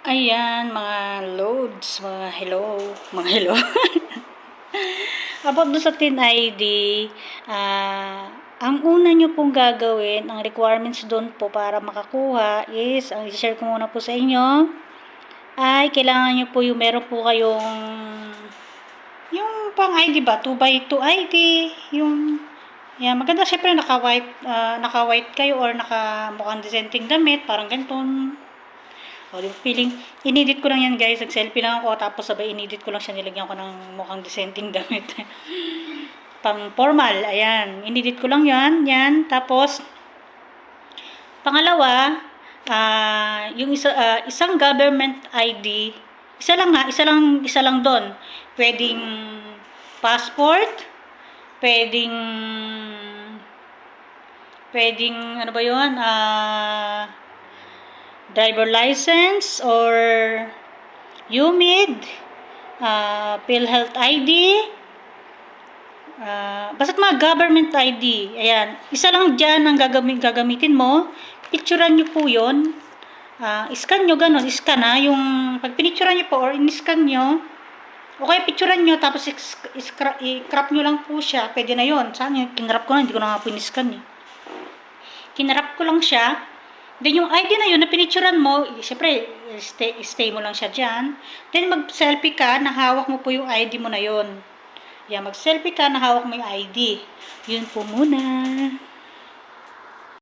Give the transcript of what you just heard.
Ayan, mga loads, mga hello, mga hello. About doon sa TIN ID, ah, ang una nyo pong gagawin, ang requirements doon po para makakuha is, ang share ko muna po sa inyo, ay kailangan nyo po yung meron po kayong, yung pang ID ba, 2 by 2 ID, yung, yan, maganda syempre naka-white, ah, naka-white kayo or naka mukhang dissenting damit, parang ganito, o, di feeling, inedit ko lang yan guys, nag-selfie lang ako, tapos sabay inedit ko lang siya, nilagyan ko ng mukhang dissenting damit. Pang formal, ayan, inedit ko lang yan, yan, tapos, pangalawa, ah, yung isa, ah, isang government ID, isa lang ha, isa lang, isa lang doon, pwedeng passport, pwedeng, pwedeng, ano ba yun, ah, driver license or UMID, uh, PhilHealth ID, uh, basta mga government ID. Ayan, isa lang dyan ang gagamit, gagamitin mo. Picturean nyo po yun. Uh, scan nyo ganun, scan ha. Yung pag pinicturean nyo po or in-scan nyo, o kaya picturean nyo tapos i-crop nyo lang po siya. Pwede na yun. Saan yun? Kinrap ko na, hindi ko na nga po in-scan eh. Kinrap ko lang siya. Then yung ID na yun, na pinicturean mo, siyempre, stay, stay mo lang siya dyan. Then mag-selfie ka, nahawak mo po yung ID mo na yun. Yan, mag-selfie ka, nahawak mo yung ID. Yun po muna.